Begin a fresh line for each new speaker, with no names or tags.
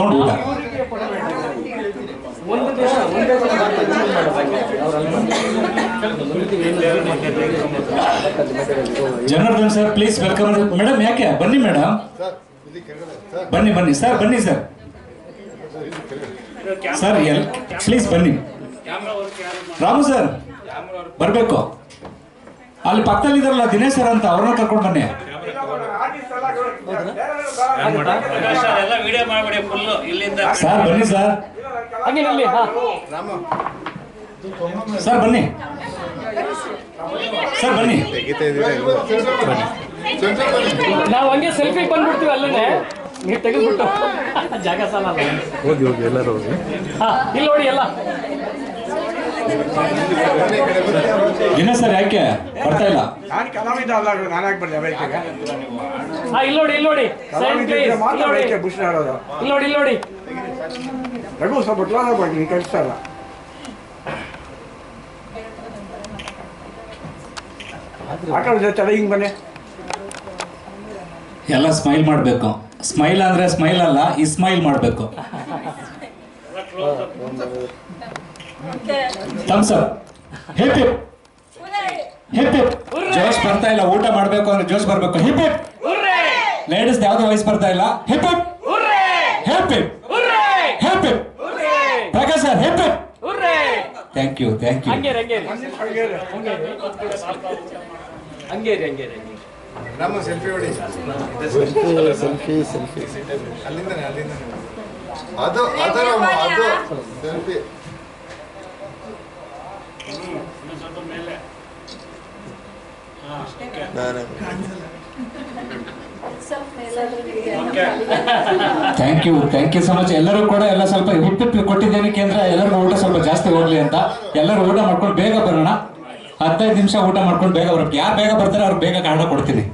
ಅವ್ರಲ್ಲಿ
Janardhan sir please welcome madam ಯಾಕೆ? ಬನ್ನಿ ಮೇಡಮ್. ಬನ್ನಿ ಬನ್ನಿ. ಸರ್ ಬನ್ನಿ ಸರ್. ಸರ್ ಎಲ್ ಪ್ಲೀಸ್ ಬನ್ನಿ. ರಾಮು ಸರ್ ಬರಬೇಕು. ಅಲ್ಲಿ ಪಕ್ಕದಲ್ಲಿ ಇದಾರಲ್ಲ ದಿನೇಶ್ ಸರ್ ಅಂತ ಅವ್ರನ್ನ ಕರ್ಕೊಂಡು ಬನ್ನಿ. ಸರ್ ಬನ್ನಿ ಸರ್
ಹಂಗೆ ನಿಲ್ಲಿ ಹಾ.
ಸರ್ ಬನ್ನಿ. ಸರ್ ಬನ್ನಿ.
ನಾವು ಹಂಗೆ ಸೆಲ್ಫಿ ಬಂದ್ಬಿಡ್ತೀವಿ ಅಲ್ಲೇ. ನೀವು ತೆಗೆದ್ಬಿಟ್ಟು. ಜಾಗ ಸಾಲ
ಹೋಗಿ ಹೋಗಿ ಎಲ್ಲರೂ ಹೋಗಿ.
ಹಾ ಇಲ್ಲಿ ನೋಡಿ ಎಲ್ಲ.
ದಿನೇಶ್ ಸರ್ ಯಾಕೆ? ಬರ್ತಾ ಇಲ್ಲ.
ನಾನು ಕಲಾವಿದ ಅಲ್ಲ ನಾನು ಯಾಕೆ ಬರ್ಲಿ ಅಮೆರಿಕೆಗೆ?
ಹಾ ಇಲ್ಲಿ ನೋಡಿ ಇಲ್ಲಿ ನೋಡಿ. ಸೈಡ್
ಕಲಾವಿದ ಭೂಷಣ ಆಡೋದು
ಇಲ್ಲಿ ನೋಡಿ. ಇಲ್ಲಿ ನೋಡಿ
ರಘು ಸ್ವಲ್ಪ ಕ್ಲೋಸ್ ಆಗ್ಬೇಕು ನೀನು ಕಳಿಸ್ತಾ ಇಲ್ಲ. ಕಡೆ ಜೊತೆ ಅದೇ ಹಿಂಗೆ ಬನ್ನಿ.
ಎಲ್ಲ ಸ್ಮೈಲ್ ಮಾಡಬೇಕು. ಸ್ಮೈಲ್ ಅಂದ್ರೆ ಸ್ಮೈಲ್ ಅಲ್ಲ ಇಸ್ಮೈಲ್ ಮಾಡಬೇಕು. Thumbs up hip hip hip hip ಜೋಶ್ ಬರ್ತಾ ಇಲ್ಲ ಊಟ ಮಾಡ್ಬೇಕು ಅಂದ್ರೆ ಜೋಶ್ ಬರ್ಬೇಕು. ಹಿಪ್ ಹಿಪ್ ಲೇಡೀಸ್ ಯಾವ್ದು ವಯಸ್ಸು ಬರ್ತಾ ಇಲ್ಲ? Hip hip hip hip hip hip Prakash sir hip hip thank you thank you
ಹಂಗೆ ಹಾಗೆ
ನಮ್ಮ ಸೆಲ್ಫಿ ಹೊಡಿ.
ಸೆಲ್ಫಿ ಸೆಲ್ಫಿ
ಅಲ್ಲಿಂದ ಅಲ್ಲಿಂದನೇ. ಅದು ಅದರ ಅದು. Selfie
thank you thank you so much ಎಲ್ಲರೂ ಕೂಡ ಎಲ್ಲ ಸ್ವಲ್ಪ ಹುಟ್ಟು ಕೊಟ್ಟಿದ್ದೇನೆ ಕೇಂದ್ರ. ಎಲ್ಲರೂ ಊಟ ಸ್ವಲ್ಪ ಜಾಸ್ತಿ ಹೋಗ್ಲಿ ಅಂತ. ಎಲ್ಲರೂ ಊಟ ಮಾಡ್ಕೊಂಡು ಬೇಗ ಬರೋಣ. ಹದಿನೈದು ನಿಮಿಷ ಊಟ ಮಾಡ್ಕೊಂಡು ಬೇಗ ಬರೋಣ ಯಾರು ಬೇಗ ಬರ್ತಾರೆ ಅವ್ರಿಗೆ ಬೇಗ ಕಾರಣ ಕೊಡ್ತೀನಿ.